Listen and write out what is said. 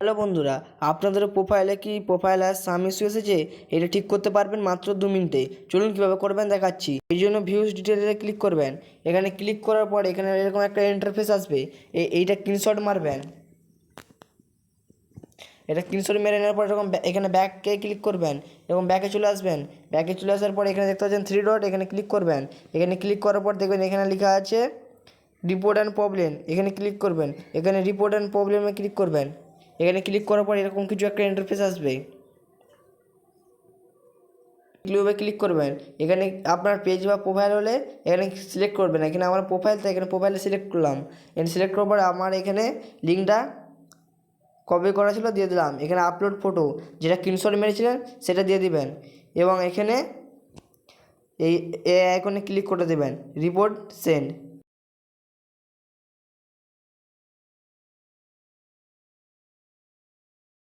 Hello বন্ধুরা, আপনাদের প্রোফাইলে কি প্রোফাইল আর সাম ইস্যু এসেছে? এটা ঠিক করতে পারবেন মাত্র দু মিনিটে। চলুন কীভাবে করবেন দেখাচ্ছি। এই জন্য ভিউজ ডিটেলে ক্লিক করবেন। এখানে ক্লিক করার পর এখানে এরকম একটা ইন্টারফেস আসবে। এইটা স্ক্রিনশট মারবেন। এটা স্ক্রিনশট মেরে নেওয়ার পর এরকম এখানে ব্যাকে ক্লিক করবেন। এবং ব্যাকে চলে আসবেন। ব্যাকে চলে আসার পর এখানে দেখতে পাচ্ছেন থ্রি ডট এখানে ক্লিক করবেন। এখানে ক্লিক করার পর দেখবেন এখানে লেখা আছে রিপোর্ট অ্যান্ড প্রবলেম এখানে ক্লিক করবেন। এখানে রিপোর্ট অ্যান্ড প্রবলেমে ক্লিক করবেন। এখানে ক্লিক করার পর এরকম কিছু একটা ইন্টারফেস আসবে। ক্লিউবে ক্লিক করবেন। এখানে আপনার পেজ বা প্রোফাইল হলে এখানে সিলেক্ট করবেন। এখানে আমার প্রোফাইল তো এখানে প্রোফাইলে সিলেক্ট করলাম। এখানে সিলেক্ট করার পর আমার এখানে লিঙ্কটা কপি করা ছিল, দিয়ে দিলাম। এখানে আপলোড ফটো যেটা স্ক্রিনশট মেরেছিলেন, সেটা দিয়ে দিবেন। এবং এখানে এই আইকনে ক্লিক করে দেবেন। Report send